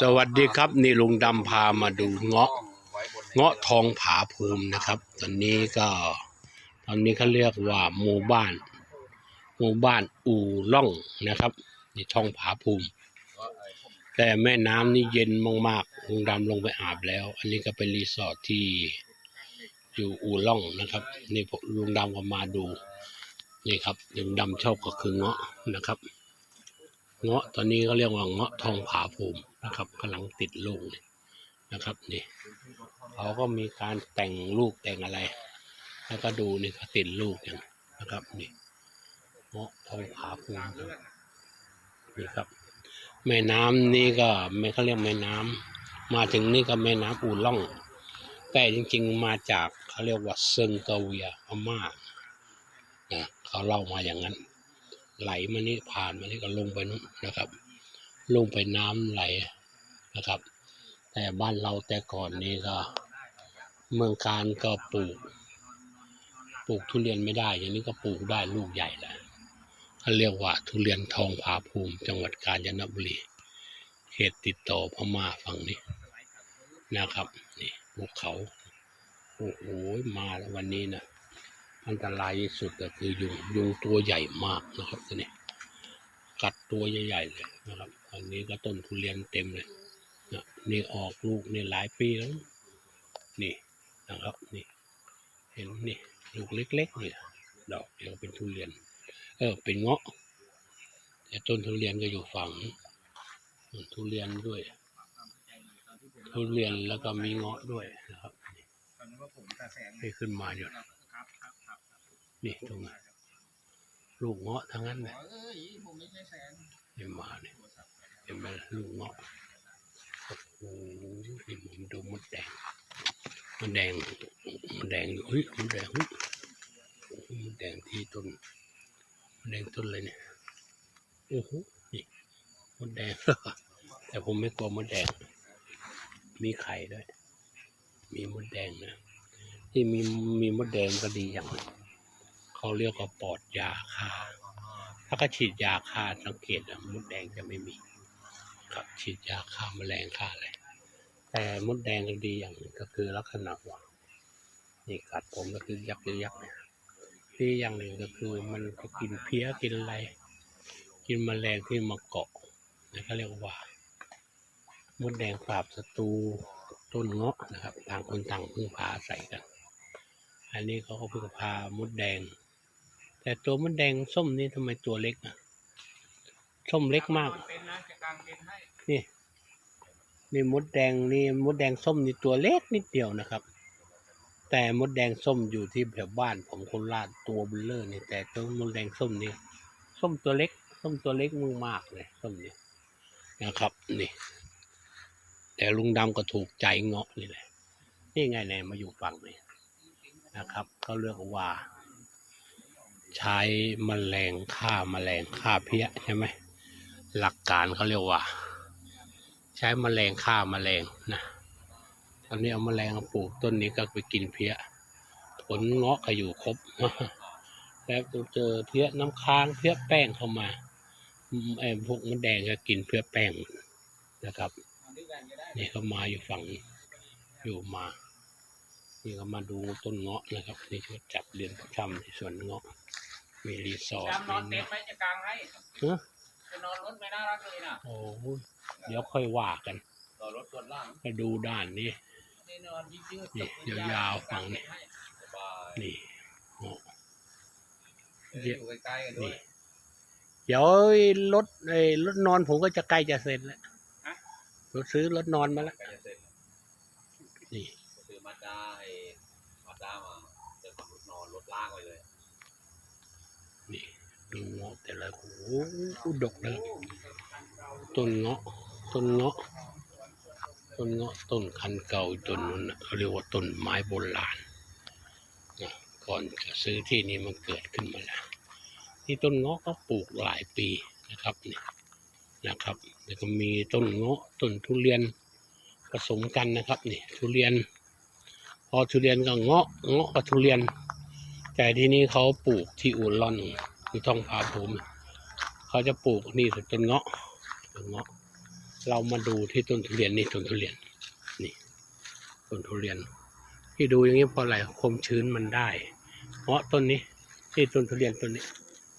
สวัสดีครับ นี่ลุงดำพามาดูเงาะ เงาะทองผาภูมินะครับ ตอนนี้ก็ ตอนนี้เขาเรียกว่าหมู่บ้าน หมู่บ้านอู่ล่องนะครับนี่ทองผาภูมิ แต่แม่น้ำนี่เย็นมากๆลุงดำลงไปอาบแล้ว อันนี้ก็เป็นรีสอร์ทที่อยู่อู่ล่องนะครับ นี่ผมลุงดำก็มาดู นี่ครับลุงดำชอบก็คือเงาะนะครับ เงาะตอนนี้ก็เรียกว่าเงาะทองผาภูมิ นะครับกำลังติดลูกนี่นะครับนี่เขาก็มีการแต่งลูกแต่งอะไร แล้วก็ดูนี่เขาติดลูกอย่างนะครับนี่เงาะทองผาภูมินี่ครับ แม่น้ำนี่ก็ไม่เขาเรียกแม่น้ำมาถึงนี่ก็แม่น้ำอู่ล่อง แต่จริง ๆ มาจากเขาเรียกว่าเซิงกาเวียพม่านะเขาเล่ามาอย่างนั้น ไหลมานี่ผ่านมานี่ก็ลงไปนู้นนะครับ ลงไปน้ำไหลนะครับ แต่บ้านเราแต่ก่อนนี้ก็ เมืองการก็ปลูก ปลูกทุเรียนไม่ได้ อย่างนี้ก็ปลูกได้ลูกใหญ่แล้วเขาเรียกว่าทุเรียนทองผาภูมิ จังหวัดกาญจนบุรี เขตติดต่อพม่าฝั่งนี้นะครับนี่ภูเขาโอ้โหมาแล้ววันนี้นะอันตรายที่สุดก็คือยุงยุงตัวใหญ่มากนะครับตัวนี้ กัดตัวใหญ่ๆเลยนะครับ อันนี้ก็ต้นทุเรียนเต็มเลยนะนี่ออกลูกนี่หลายปีแล้ว นี่นะครับนี่เห็นนี่ลูกเล็กๆนี่ดอกเดียวเป็นทุเรียน เออเป็นเงาะแต่ต้นทุเรียนก็อยู่ฝั่งทุเรียนด้วย ทุเรียนแล้วก็มีเงาะด้วยนะครับนี่ขึ้นมาอยู่นี่ตรงนี้ ลูกเงาะทั้งนั้นเลยนี่มาเนี่ยเห็นไหมลูกเงาะโอ้โหนี่ผมดูมดแดงมดแดงมดแดงอยู่เฮ้ยมดแดงเฮ้ยโอ้โหมดแดงที่ต้นมดแดงต้นเลยเนี่ยโอ้โหนี่มดแดงแต่ผมไม่กลัวมดแดง มีไข่ด้วย มีมดแดงนะที่มีมีมดแดงก็ดีอย่างหนึ่ง เขาเรียกว่าปอดยาฆ่าถ้าก็ฉีดยาฆ่าสังเกตอะมดแดงจะไม่มี ครับฉีดยาฆ่าแมลงฆ่าอะไรแต่มดแดงก็ดีอย่างก็คือลักษณะว่านี่กัดผมก็คือยักยักเนี่ยดีอย่างหนึ่งก็คือมันก็กินเพี้ยกินอะไร กินแมลงที่มาเกาะนะเขาเรียกว่ามดแดงปราบศัตรูต้นเงาะนะครับ ต่างคนต่างพึ่งพาอาศัยกัน อันนี้เขาก็พิ่งพามดแดง แต่ตัวมดแดงส้มนี่ทำไมตัวเล็กอะ ส้มเล็กมาก นี่ นี่มดแดงนี่มดแดงส้มนี่ตัวเล็กนิดเดียวนะครับ แต่มดแดงส้มอยู่ที่แถวบ้านผมคนราชตัวเบลเลอร์นี่แต่ตัวมดแดงส้มนี่ส้มตัวเล็ก ส้มตัวเล็กมือมากเลยส้มนี่นะครับ นี่ แต่ลุงดำก็ถูกใจเงาะนี่แหละนี่ไงแน่มาอยู่ฝั่งนี้นะครับก็เรียกว่า ใช้มแมลงฆ่าแมลงฆ่าเพี้ยใช่ไหมหลักการเขาเรียกว่า ใช้มแมลงฆ่าแมลงนะตอนนี้เอาแมลงมาปลูกต้นนี้ก็ไปกินเพี้ยผลเงาะก็อยู่ครบแล้วเจอเพี้ยน้ำค้างเพี้ยแป้งเข้ามาไอ้พวกมดแดงก็กินเพี้ยแป้งนะครับนี่เขามาอยู่ฝั่งอยู่มา นี่ก็มาดูต้นเงาะนะครับนี่ก็จับเรียนประจำในสวนเงาะมีรีสอร์ทจำนอนมีเต็มไหมจะกลางให้ฮะจะนอนรถไม่น่ารักเลยนะโอ้ยเดี๋ยวค่อยว่ากันต่อรถส่วนล่างมาดูด้านนี้นี่นอนยืดๆนี่ยาวๆฝั่งนี้สบายนี่เงาะอยู่ใกล้ๆกันด้วนี่ยเดี๋ยวรถไอ้รถนอนผมก็จะใกล้จะเสร็จแล้วผมซื้อรถนอนมาแล้วใกล้จะเสร็จนี่ซื้อมาด้าไอ้มาด้ามาเจอขับรถนอนรถล่างไปเลย นี่ ดูเงาะแต่ละโอ้โหดกเลยต้นเงาะต้นเงาะต้นเงาะต้นคันเก่าต้นนั้นเขาเรียกว่าต้นไม้โบราณนะก่อนจะซื้อที่นี้มันเกิดขึ้นมาแล้วนี่ต้นเงาะก็ปลูกหลายปีนะครับนี่นะครับแล้วก็มีต้นเงาะต้นทุเรียนผสมกันนะครับนี่ทุเรียน พอทุเรียนก็เงาะเงาะกับทุเรียน แต่ที่นี้เขาปลูกที่อุลอน ที่ท้องผาภูมิเขาจะปลูกนี่เป็นเงาะเป็นเงาะ เรามาดูที่ต้นทุเรียนนี่ต้นทุเรียน นี่ต้นทุเรียน ที่ดูอย่างนี้เพราะอะไรความชื้นมันได้เพราะต้นนี้ที่ต้นทุเรียนต้นนี้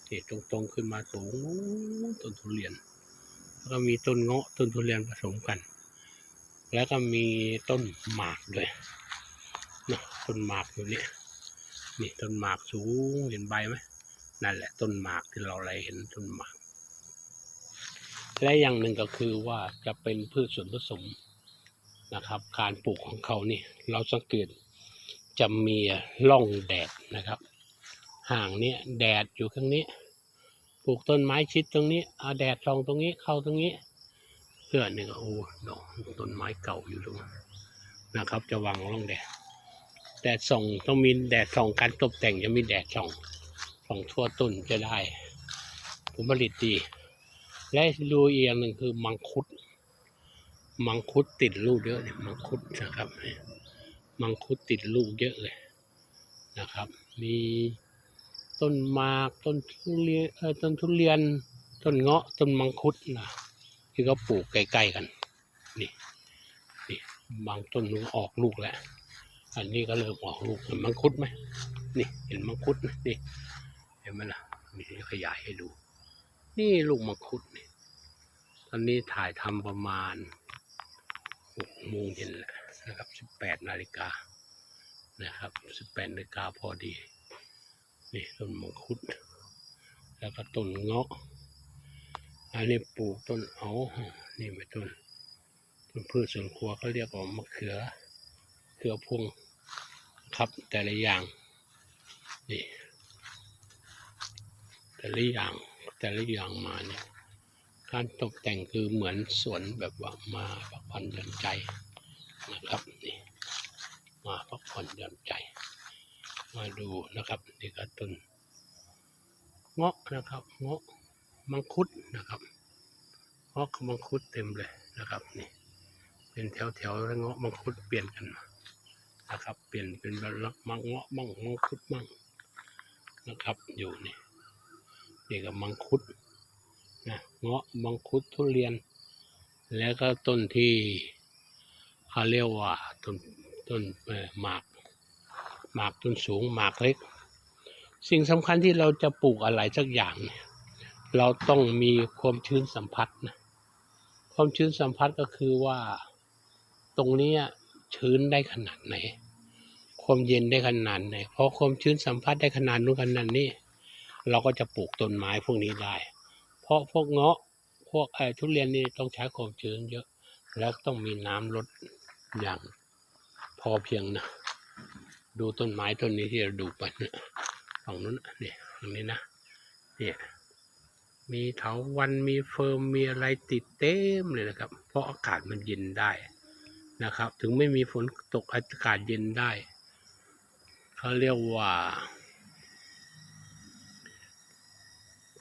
นี่ตรงๆขึ้นมาสูงต้นทุเรียน แล้วก็มีต้นเงาะต้นทุเรียนผสมกัน แล้วก็มีต้นหมากด้วยนะต้นหมากอยู่นี่นี่ต้นหมากสูงเห็นใบไหม นั่นแหละต้นหมากที่เราไล่เห็นต้นหมาก และอย่างหนึ่งก็คือว่าจะเป็นพืชส่วนผสมนะครับ การปลูกของเขานี่เราสังเกตจะมีร่องแดดนะครับ ห่างเนี้ยแดดอยู่ข้างนี้ ปลูกต้นไม้ชิดตรงนี้เอาแดดส่องตรงนี้เข้าตรงนี้ เพื่อหนึ่งโอ้ดอกต้นไม้เก่าอยู่ตรงนั้นนะครับ จะวางร่องแดดแดดส่องต้องมีแดดส่องการตกแต่งจะมีแดดส่อง ส่องทั่วต้นจะได้ผลผลิตดี และดูอีกอย่างหนึ่งคือมังคุด มังคุดติดลูกเยอะเนี่ยมังคุดนะครับ มังคุดติดลูกเยอะเลยนะครับ มีต้นมากต้นทุเรียนเออต้นทุเรียน ต้นเงาะ ต้นมังคุดนะที่เขาปลูกใกล้ๆกัน นี่นี่บางต้นนก็ออกลูกแล้ว อันนี้ก็เริ่มออกลูกเห็นมังคุดไหมนี่เห็นมังคุดไหมนี่ เห็นไหมล่ะมีขยายให้ดู นี่ลูกมังคุดนี่ตอนนี้ถ่ายทำประมาณหกโมงเย็นแล้วนะครับสิบแปดนาฬิกานะครับสิบแปดนาฬิกาพอดี นี่ต้นมังคุด แล้วก็ต้นเงาะอันนี้ปลูกต้นเอานี่ไม่ต้นต้นพืชสวนครัวเขาเรียกว่ามะเขือเขือพวงครับแต่ละอย่างนี่ แต่ละอย่างแต่ละอย่างมาเนี่ยการตกแต่งคือเหมือนสวนแบบว่ามาพักผ่อนหย่อนใจนะครับนี่มาพักผ่อนหย่อนใจ มาดูนะครับนี่ก็ต้นเงาะนะครับเงาะมังคุดนะครับเงาะกับมังคุดเต็มเลยนะครับนี่เป็นแถวแถวแล้วเงาะมังคุดเปลี่ยนกันนะครับ เปลี่ยนเป็นแบบมังเงาะมังมังคุดมังนะครับอยู่นี่ นี่กับมังคุดนะเงาะมังคุดทุเรียน แล้วก็ต้นที่เขาเรียกว่าต้นต้นเอ่อหมากหมากต้นสูงหมากเล็ก สิ่งสำคัญที่เราจะปลูกอะไรสักอย่างเนี่ยเราต้องมีความชื้นสัมผัสนะความชื้นสัมผัสก็คือว่าตรงนี้ชื้นได้ขนาดไหน ความเย็นได้ขนาดไหน เพราะความชื้นสัมผัสได้ขนาดนู้นขนาดนี้ เราก็จะปลูกต้นไม้พวกนี้ได้ เพราะพวกเงาะพวกไอ้ทุเรียนนี่ต้องใช้ความชื้นเยอะ แล้วต้องมีน้ำลดอย่างพอเพียงนะ ดูต้นไม้ต้นนี้ที่เราดูไปฝั่งนู้นเนี่ยตรงนี้นะเนี่ยมีเถาวันมีเฟิร์มมีอะไรติดเต็มเลยนะครับ เพราะอากาศมันเย็นได้นะครับ ถึงไม่มีฝนตกอากาศเย็นได้เขาเรียกว่า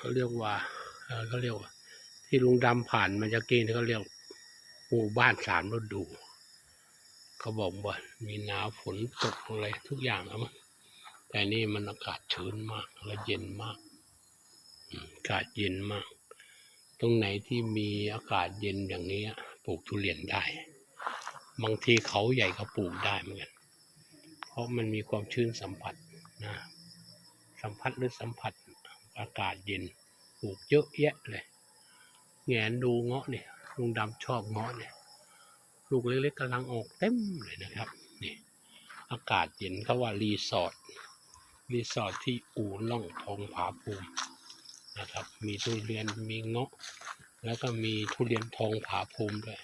เขาเรียกว่าเขาเรียกว่า ที่ลุงดำผ่านมาจากกี้นี่เขาเรียกหมู่บ้านสามฤดู เขาบอกว่ามีหนาวฝนตกอะไรทุกอย่างแล้วมั้งแต่นี่มันอากาศชื้นมากและเย็นมากอากาศเย็นมาก ตรงไหนที่มีอากาศเย็นอย่างนี้ปลูกทุเรียนได้ บางทีเขาใหญ่ก็ปลูกได้เหมือนกัน เพราะมันมีความชื้นสัมผัสนะ สัมผัสหรือสัมผัส อากาศเย็นปลูกเยอะแยะเลยแงนดูเงาะเนี่ยลุงดำชอบเงาะเนี่ยลูกเล็กๆกำลังออกเต็มเลยนะครับนี่อากาศเย็นเขาว่ารีสอร์ทรีสอร์ทที่อู่ล่องทองผาภูมินะครับมีทุเรียนมีเงาะ แล้วก็มีทุเรียนทองผาภูมิด้วย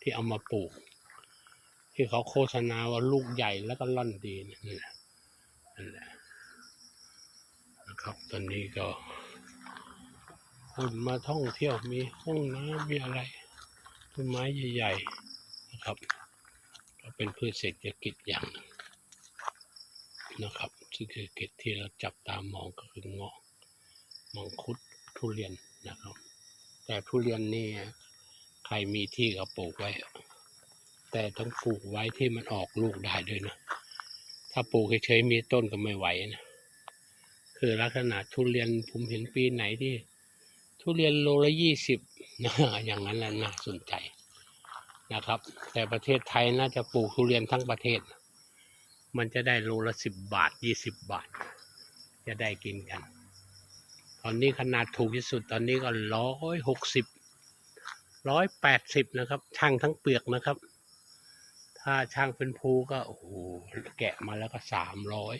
ที่เอามาปลูก ที่เขาโฆษณาว่าลูกใหญ่แล้วก็ล่อนดีนี่ยนั่นแหละนั่นแหละ นะครับ ตอนนี้ก็คนมาท่องเที่ยวมีห้องน้ำมีอะไรต้นไม้ใหญ่ๆนะครับก็เป็นพืชเศรษฐกิจอย่างหนึ่งนะครับ ซึ่งเศรษฐกิจที่เราจับตามองก็คือเงาะมังคุดทุเรียนนะครับ แต่ทุเรียนนี่ใครมีที่ก็ปลูกไว้ แต่ต้องปลูกไว้ที่มันออกลูกได้ด้วยนะ ถ้าปลูกเฉยๆมีต้นก็ไม่ไหวนะ คือลักษณะทุเรียนผมเห็นปีไหนที่ ทุเรียนโลละยี่สิบอย่างนั้นแหละน่าสนใจนะครับ แต่ประเทศไทยน่าจะปลูกทุเรียนทั้งประเทศ มันจะได้โลละสิบบาทยี่สิบบาท จะได้กินกัน ตอนนี้ขนาดถูกที่สุดตอนนี้ก็ร้อยหกสิบร้อยแปดสิบนะครับ ช่างทั้งเปลือกนะครับ ถ้าช่างเป็นภูก็โอ้โหแกะมาแล้วก็สามร้อย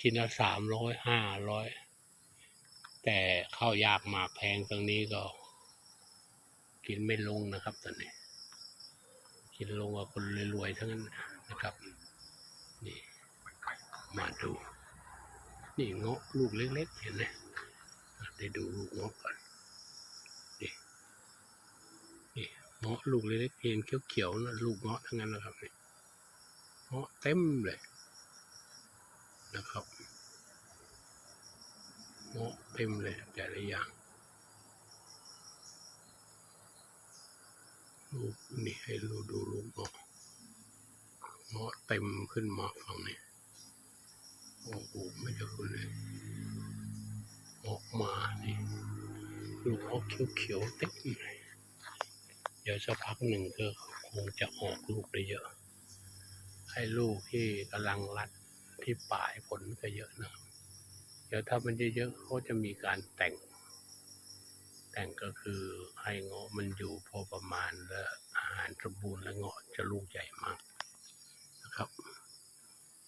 ชิ้นละสามร้อยห้าร้อยแต่ข้าวยากหมากแพงตรงนี้ก็ กินไม่ลงนะครับตอนนี้ กินลงกับคนรวยๆทั้งนั้นนะครับ นี่ มาดู นี่เงาะลูกเล็กๆเห็นไหมได้ดูลูกเงาะก่อนนี่นี่เงาะลูกเล็กๆเห็นเขียวๆนะลูกเงาะทั้งนั้นนะครับนี่เงาะเต็มเลย นะครับเงาะเต็มเลยแต่ละอย่างลูกนี่ให้ดูดูลูกเงาะเงาะเต็มขึ้นมาฝั่งนี้โอ้โหไม่จะคุณเลยออกมานี่ลูกออกเขียวๆเต็มเลยเดี๋ยวสักพักหนึ่งก็คงจะออกลูกได้เยอะ ให้ลูกที่กำลังรัด ที่ปลายผลก็เยอะนะเดี๋ยวถ้ามันเยอะๆเขาจะมีการแต่ง แต่งก็คือให้เงาะมันอยู่พอประมาณและอาหารสมบูรณ์และเงาะจะลูกใหญ่มากนะครับ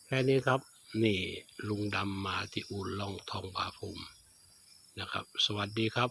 แค่นี้ครับ นี่ลุงดำมาที่อู่ล่องทองผาภูมินะครับ สวัสดีครับ